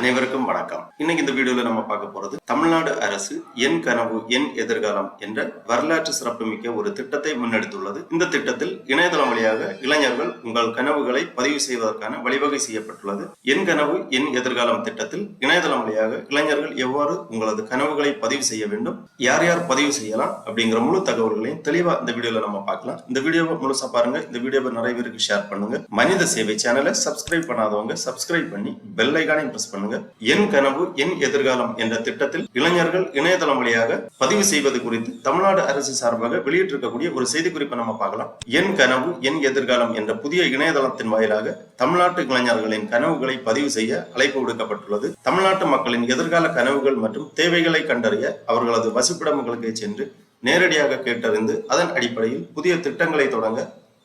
அனைவருக்கும் வணக்கம். இன்னைக்கு இந்த வீடியோல நம்ம பார்க்க போறது தமிழ்நாடு அரசு என் கனவு என் எதிர்காலம் என்ற வரலாற்று சிறப்புமிக்க ஒரு திட்டத்தை முன்னெடுத்துள்ளது. இந்த திட்டத்தில் இணையதளம் வழியாக இளைஞர்கள் உங்கள் கனவுகளை பதிவு செய்வதற்கான வழிவகை செய்யப்பட்டுள்ளது. என் கனவு என் எதிர்காலம் திட்டத்தில் இணையதளம் வழியாக இளைஞர்கள் எவ்வாறு உங்களது கனவுகளை பதிவு செய்ய வேண்டும் யார் யார் பதிவு செய்யலாம் அப்படிங்கிற முழு தகவல்களையும் தெளிவா இந்த வீடியோல நம்ம பார்க்கலாம். இந்த வீடியோவை முழுசா பாருங்க. இந்த வீடியோவை நிறைய பேருக்கு ஷேர் பண்ணுங்க. மனித சேவை சேனலை சப்ஸ்கிரைப் பண்ணாதவங்க சப்ஸ்கிரைப் பண்ணி பெல் ஐக்கானையும் பிரஸ் பண்ணுங்க. என் கனவு என் எதிர்காலம் என்ற திட்டத்தில் இளைஞர்கள் இணையதளம் வழியாக பதிவு செய்வது குறித்து தமிழ்நாடு அரசு சார்பாக வெளியிட்டிருக்கக்கூடிய ஒரு செய்திக்குறிப்பை நம்ம பார்க்கலாம். என் கனவு என் எதிர்காலம் என்ற புதிய இணையதளத்தின் வாயிலாக தமிழ்நாட்டு இளைஞர்களின் கனவுகளை பதிவு செய்ய அழைப்பு விடுக்கப்பட்டுள்ளது. தமிழ்நாட்டு மக்களின் எதிர்கால கனவுகள் மற்றும் தேவைகளை கண்டறிய அவர்களது வசிப்பிடங்களுக்கு சென்று நேரடியாக கேட்டறிந்து அதன் அடிப்படையில் புதிய திட்டங்களை தொடங்க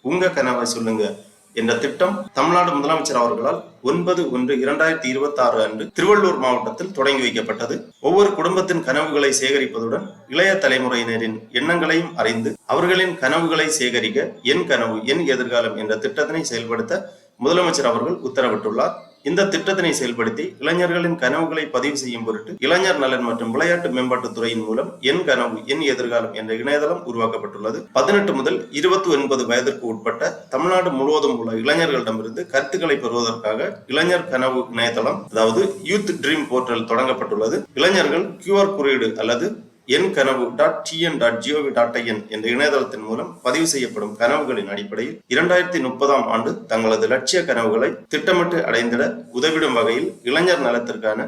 உங்க கனவை சொல்லுங்க. என்ற திட்டம் தமிழ்நாடு முதலமைச்சர் அவர்களால் ஒன்பது ஒன்று இரண்டாயிரத்தி இருபத்தி ஆறு அன்று திருவள்ளூர் மாவட்டத்தில் தொடங்கி வைக்கப்பட்டது. ஒவ்வொரு குடும்பத்தின் கனவுகளை சேகரிப்பதுடன் இளைய தலைமுறையினரின் எண்ணங்களையும் அறிந்து அவர்களின் கனவுகளை சேகரிக்க என் கனவு என் எதிர்காலம் என்ற திட்டத்தினை செயல்படுத்த முதலமைச்சர் அவர்கள் உத்தரவிட்டுள்ளார். இந்த திட்டத்தினை செயல்படுத்தி இளைஞர்களின் கனவுகளை பதிவு செய்யும் பொருட்டு இளைஞர் நலன் மற்றும் விளையாட்டு மேம்பாட்டுத் துறையின் மூலம் என் கனவு என் எதிர்காலம் என்ற இணையதளம் உருவாக்கப்பட்டுள்ளது. பதினெட்டு முதல் இருபத்தி ஒன்பது வயதிற்கு உட்பட்ட தமிழ்நாடு முழுவதும் உள்ள இளைஞர்களிடமிருந்து கருத்துக்களை பெறுவதற்காக இளைஞர் கனவு இணையதளம் அதாவது யூத் ட்ரீம் போர்ட்டல் தொடங்கப்பட்டுள்ளது. இளைஞர்கள் கியூஆர் குறியீடு அல்லது என் கனவு dot TN dot GOV dot IN என்ற இணையதளத்தின் மூலம் பதிவு செய்யப்படும் கனவுகளின் அடிப்படையில் இரண்டாயிரத்தி முப்பதாம் ஆண்டு தங்களது லட்சிய கனவுகளை திட்டமிட்டு அடைந்திட உதவிடும் வகையில் இளைஞர் நலத்திற்கான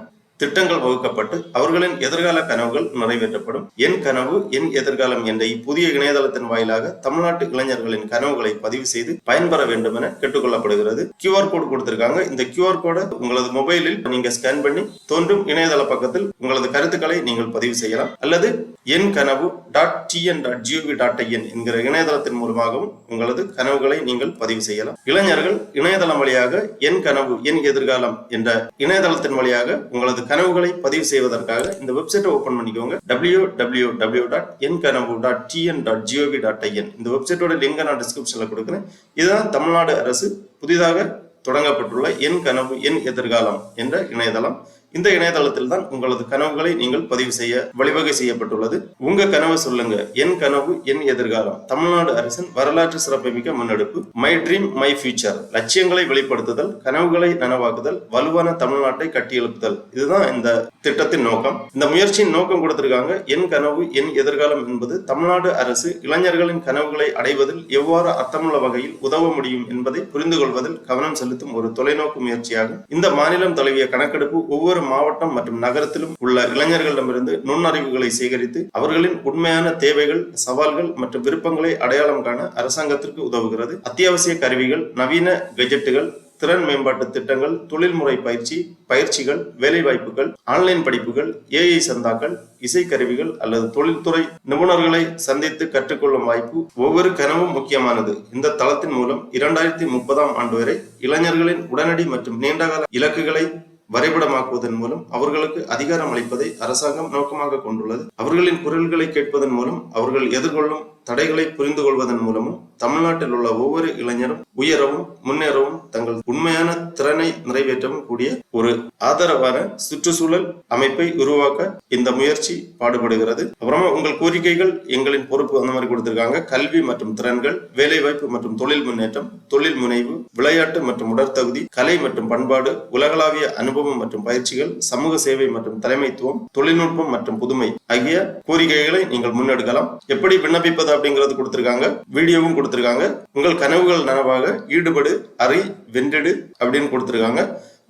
திட்டங்கள் வகுக்கப்பட்டு அவர்களின் எதிர்கால கனவுகள் நிறைவேற்றப்படும். என் கனவு என் எதிர்காலம் என்ற இப்புதிய இணையதளத்தின் வாயிலாக தமிழ்நாட்டு இளைஞர்களின் கனவுகளை பதிவு செய்து பயன்பெற வேண்டும் என கேட்டுக்கொள்ளப்படுகிறது. கியூஆர் கோடு கொடுத்திருக்காங்க. இந்த கியூஆர் கோடை உங்களது மொபைலில் நீங்க ஸ்கேன் பண்ணி தோன்றும் இணையதள பக்கத்தில் உங்களது கருத்துக்களை நீங்கள் பதிவு செய்யலாம். அல்லது என் கனவு dot TN dot GOV dot IN என்கிற இணையதளத்தின் மூலமாகவும் உங்களது கனவுகளை நீங்கள் பதிவு செய்யலாம். இளைஞர்கள் இணையதளம் வழியாக என் கனவு என் எதிர்காலம் என்ற இணையதளத்தின் வழியாக உங்களது கனவுகளை பதிவு செய்வதற்காக இந்த வெப்சைட்டை ஓபன் பண்ணிக்கோங்க. டபிள்யூ டபிள்யூ டபிள்யூ டாட் என் கனவு dot TN dot GOV dot IN இந்த வெப்சைட்டோட லிங்கை நான் டிஸ்கிரிப்ஷன்ல கொடுக்குறேன். இதுதான் தமிழ்நாடு அரசு புதிதாக தொடங்கப்பட்டுள்ள என் கனவு என் எதிர்காலம் என்ற இணையதளம். இந்த இணையதளத்தில் தான் உங்களது கனவுகளை நீங்கள் பதிவு செய்ய வழிவகை செய்யப்பட்டுள்ளது. உங்க கனவை சொல்லுங்க. என் கனவு என் எதிர்காலம். தமிழ்நாடு அரசின் வரலாற்று சிறப்புமிக்க முன்னெடுப்பு மை ட்ரீம் மை ஃபியூச்சர். லட்சியங்களை வெளிப்படுத்துதல் கனவுகளை நனவாக்குதல் வலுவான தமிழ்நாட்டை கட்டியெழுப்புதல். இதுதான் இந்த திட்டத்தின் நோக்கம். இந்த முயற்சியின் நோக்கம் கொடுத்திருக்காங்க என் கனவு என் எதிர்காலம் என்பது தமிழ்நாடு அரசு இளைஞர்களின் கனவுகளை அடைவதில் எவ்வாறு அர்த்தமுள்ள வகையில் உதவ முடியும் என்பதை புரிந்து கொள்வதில் கவனம் செலுத்தும் ஒரு தொலைநோக்கு முயற்சியாகும். இந்த மாநிலம் தழுவிய கணக்கெடுப்பு ஒவ்வொரு மாவட்டம் மற்றும் நகரத்திலும் உள்ள இளைஞர்களிடமிருந்து நுண்ணறிவுகளை சேகரித்து அவர்களின் உண்மையான தேவைகள் சவால்கள் மற்றும் விருப்பங்களை அடையாளம் காண அரசாங்கத்திற்கு உதவுகிறது. அத்தியாவசிய கருவிகள் நவீன கெஜெட்டுகள் திறன் மேம்பாட்டு திட்டங்கள் தொழில்முறை பயிற்சி பயிற்சிகள் வேலைவாய்ப்புகள் ஆன்லைன் படிப்புகள் ஏஐ சந்தாக்கள் இசைக்கருவிகள் அல்லது தொழில்துறை நிபுணர்களை சந்தித்து கற்றுக்கொள்ளும் வாய்ப்பு ஒவ்வொரு கனவும் முக்கியமானது. இந்த தளத்தின் மூலம் இரண்டாயிரத்தி முப்பதாம் ஆண்டு வரை இளைஞர்களின் உடனடி மற்றும் நீண்டகால இலக்குகளை வரைபடமாக்குவதன் மூலம் அவர்களுக்கு அதிகாரம் அளிப்பதை அரசாங்கம் நோக்கமாக கொண்டுள்ளது. அவர்களின் குரல்களை கேட்பதன் மூலம் அவர்கள் எதிர்கொள்ளும் தடைகளை புரிந்து கொள்வதன் மூலமும் தமிழ்நாட்டில் உள்ள ஒவ்வொரு இளைஞரும் உயரவும் முன்னேறவும் தங்கள் உண்மையான திறனை நிறைவேற்றவும் கூடிய ஒரு ஆதரவான சுற்றுச்சூழல் அமைப்பை உருவாக்க இந்த முயற்சி பாடுபடுகிறது. அப்புறமா உங்கள் கோரிக்கைகள் எங்களின் பொறுப்பு அந்த மாதிரி கொடுத்திருக்காங்க. கல்வி மற்றும் திறன்கள் வேலைவாய்ப்பு மற்றும் தொழில் முன்னேற்றம் தொழில் முனைவு விளையாட்டு மற்றும் உடற்தகுதி கலை மற்றும் பண்பாடு உலகளாவிய அனுபவம் மற்றும் பயிற்சிகள் சமூக சேவை மற்றும் தலைமைத்துவம் தொழில்நுட்பம் மற்றும் புதுமை ஆகிய கோரிக்கைகளை நீங்கள் முன்னெடுக்கலாம். எப்படி விண்ணப்பிப்பது அப்படிங்கிறது கொடுத்திருக்காங்க. வீடியோவும் கொடுத்திருக்காங்க. உங்கள் கனவுகள் நனவாக ஈடுபடு அறை வென்றிடு அப்படின்னு கொடுத்திருக்காங்க.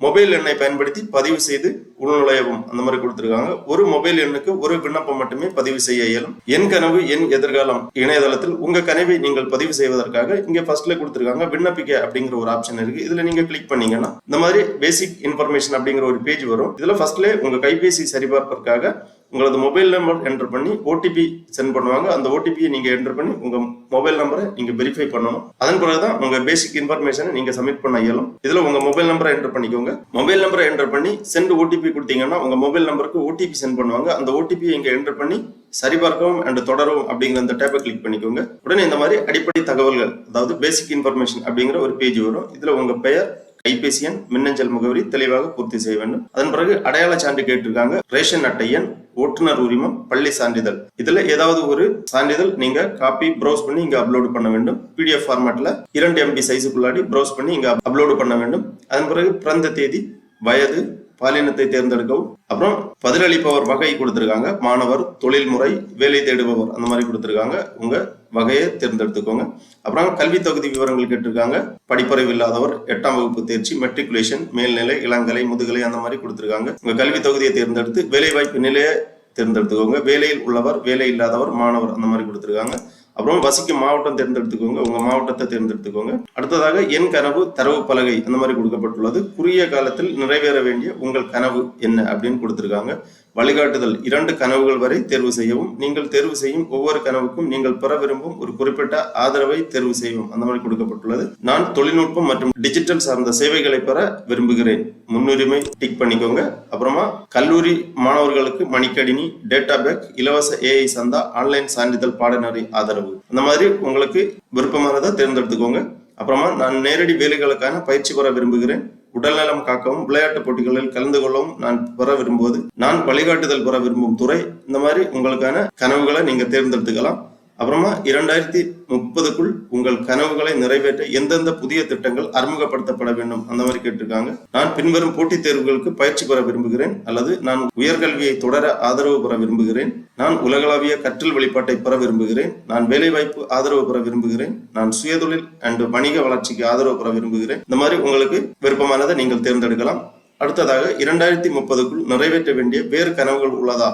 மொபைல் எண்ணை பயன்படுத்தி பதிவு செய்து உள்நுழையவும் அந்த மாதிரி கொடுத்திருக்காங்க. ஒரு மொபைல் எண்ணுக்கு ஒரு விண்ணப்பம் மட்டுமே பதிவு செய்ய இயலும். என் கனவு என் எதிர்காலம் இணையதளத்தில் உங்க கனவை நீங்கள் பதிவு செய்வதற்காக இங்க ஃபர்ஸ்ட்ல கொடுத்திருக்காங்க. விண்ணப்பிக்க அப்படிங்கிற ஒரு ஆப்ஷன் இருக்கு. இதுல நீங்க கிளிக் பண்ணீங்கன்னா இந்த மாதிரி பேசிக் இன்ஃபர்மேஷன் அப்படிங்கிற ஒரு பேஜ் வரும். இதுல ஃபர்ஸ்ட்ல உங்க கைபேசி சரிபார்ப்பதற்காக உங்களது மொபைல் நம்பர் என்டர் பண்ணி ஓடிபி சென்ட் பண்ணுவாங்க. அந்த ஓடிபியை நீங்க என்டர் பண்ணி உங்க மொபைல் நம்பரை நீங்க வெரிஃபை பண்ணணும். அதன் பிறகுதான் உங்க பேசிக் இன்ஃபர்மேஷனை நீங்க சப்மிட் பண்ண இயலும். இதுல உங்க மொபைல் நம்பரை என்டர் பண்ணிக்கோங்க. மொபைல் நம்பரை என்டர் பண்ணி சென்ட் ஓடிபி கொடுத்தீங்கன்னா உங்க மொபைல் நம்பருக்கு ஓடிபி சென்ட் பண்ணுவாங்க. அந்த ஓடிபியை இங்க என்டர் பண்ணி சரிபார்க்கவும் அண்ட் தொடரவும் அப்படிங்கிற அந்த டேப்பை கிளிக் பண்ணிக்கோங்க. உடனே இந்த மாதிரி அடிப்படை தகவல்கள் அதாவது பேசிக் இன்ஃபர்மேஷன் அப்படிங்கிற ஒரு பேஜ் வரும். இதுல உங்க பெயர் கைபேசி எண் மின்னஞ்சல் முகவரி தெளிவாக பூர்த்தி செய்ய வேண்டும். அதன் பிறகு அடையாள சான்று கேட்டிருக்காங்க ரேஷன் அட்டை எண் ஓட்டுநர் உரிமம் பள்ளி சான்றிதழ். இதுல ஏதாவது ஒரு சான்றிதழ் நீங்க காப்பி ப்ரௌஸ் பண்ணி இங்க அப்லோடு பண்ண வேண்டும். பிடிஎஃப் ஃபார்மேட்ல இரண்டு எம்பி சைஸுக்குள்ளாடி ப்ரௌஸ் பண்ணி இங்க அப்லோடு பண்ண வேண்டும். அதன் பிறகு பிறந்த தேதி வயது பாலினத்தை தேர்ந்தெடுக்கவும். அப்புறம் பதிலளிப்பவர் வகை கொடுத்துருக்காங்க. மாணவர் தொழில்முறை வேலை தேடுபவர் அந்த மாதிரி கொடுத்துருக்காங்க. உங்க வகையை தேர்ந்தெடுத்துக்கோங்க. அப்புறம் கல்வி தகுதி விவரங்கள் கேட்டிருக்காங்க. படிப்பறிவு இல்லாதவர் எட்டாம் வகுப்பு தேர்ச்சி மெட்ரிகுலேஷன் மேல்நிலை இளங்கலை முதுகலை அந்த மாதிரி கொடுத்துருக்காங்க. உங்க கல்வி தொகுதியை தேர்ந்தெடுத்து வேலை வாய்ப்பு நிலையை தேர்ந்தெடுத்துக்கோங்க. வேலையில் உள்ளவர் வேலை இல்லாதவர் மாணவர் அந்த மாதிரி கொடுத்துருக்காங்க. அப்புறம் வசிக்கும் மாவட்டம் தேர்ந்தெடுத்துக்கோங்க. உங்க மாவட்டத்தை தேர்ந்தெடுத்துக்கோங்க. அடுத்ததாக என் கனவு தரவு பலகை அந்த மாதிரி கொடுக்கப்பட்டுள்ளது. குறுகிய காலத்தில் நிறைவேற வேண்டிய உங்கள் கனவு என்ன அப்படின்னு கொடுத்துருக்காங்க. வழிகாட்டுதல் இரண்டு கனவுகள் வரை தேர்வு செய்யவும் நீங்கள் தேர்வு செய்யும் ஒவ்வொரு கனவுக்கும் நீங்கள் பெற விரும்பும் ஒரு குறிப்பிட்ட ஆதரவை தேர்வு செய்யவும் அந்த மாதிரி கொடுக்கப்பட்டுள்ளது. நான் தொழில்நுட்பம் மற்றும் டிஜிட்டல் சார்ந்த சேவைகளை பெற விரும்புகிறேன். முன்னுரிமை டிக் பண்ணிக்கோங்க. அப்புறமா கல்லூரி மாணவர்களுக்கு மணிக்கடினி டேட்டா பேக் இலவச ஏஐ சந்தா ஆன்லைன் சான்றிதழ் பாடநெறி ஆதரவு. அந்த மாதிரி உங்களுக்கு விருப்பமானதை தேர்ந்தெடுத்துக்கோங்க. அப்புறமா நான் நேரடி வேலைகளுக்கான பயிற்சி பெற விரும்புகிறேன். உடல்நலம் காக்கவும் விளையாட்டு போட்டிகளில் கலந்து கொள்ளவும் நான் பெற விரும்புவது. நான் வழிகாட்டுதல் பெற விரும்பும் துறை. இந்த மாதிரி உங்களுக்கான கனவுகளை நீங்க தேர்ந்தெடுத்துக்கலாம். அப்புறமா இரண்டாயிரத்தி முப்பதுக்குள் உங்கள் கனவுகளை நிறைவேற்ற எந்தெந்த புதிய திட்டங்கள் அறிமுகப்படுத்தப்பட வேண்டும்? அந்த மாதிரி கேட்டிருக்காங்க. நான் பின்வரும் போட்டித் தேர்வுகளுக்கு பயிற்சி பெற விரும்புகிறேன். அல்லது நான் உயர்கல்வியை தொடர ஆதரவு பெற விரும்புகிறேன். நான் உலகளாவிய கற்றல் வழிபாட்டை பெற விரும்புகிறேன். நான் வேலைவாய்ப்பு ஆதரவு பெற விரும்புகிறேன். நான் சுயதொழில் அண்ட் வணிக வளர்ச்சிக்கு ஆதரவு பெற விரும்புகிறேன். இந்த மாதிரி உங்களுக்கு விருப்பமானதை நீங்கள் தேர்ந்தெடுக்கலாம். அடுத்ததாக இரண்டாயிரத்தி முப்பதுக்குள் நிறைவேற்ற வேண்டிய வேறு கனவுகள் உள்ளதா?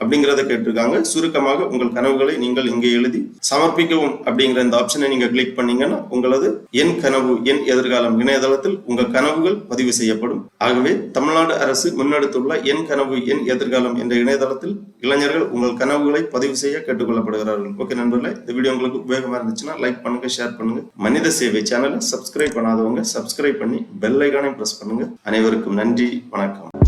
அப்படிங்கிறத கேட்டிருக்காங்க. சுருக்கமாக உங்கள் கனவுகளை நீங்கள் இங்கே எழுதி சமர்ப்பிக்கவும் அப்படிங்கிற இந்த ஆப்ஷனை நீங்க கிளிக் பண்ணீங்கன்னா உங்களது என் கனவு என் எதிர்காலம் இணையதளத்தில் உங்க கனவுகள் பதிவு செய்யப்படும். ஆகவே தமிழ்நாடு அரசு முன்னெடுத்துள்ள என் கனவு என் எதிர்காலம் என்ற இணையதளத்தில் இளைஞர்கள் உங்கள் கனவுகளை பதிவு செய்ய கேட்டுக்கொள்ளப்படுகிறார்கள். ஓகே நண்பர்களே இந்த வீடியோ உங்களுக்கு உபயோகமா இருந்துச்சுன்னா லைக் பண்ணுங்க ஷேர் பண்ணுங்க. மனித சேவை சேனலை சப்ஸ்கிரைப் பண்ணாதவங்க சப்ஸ்கிரைப் பண்ணி பெல் ஐகானை பிரஸ் பண்ணுங்க. அனைவருக்கும் நன்றி வணக்கம்.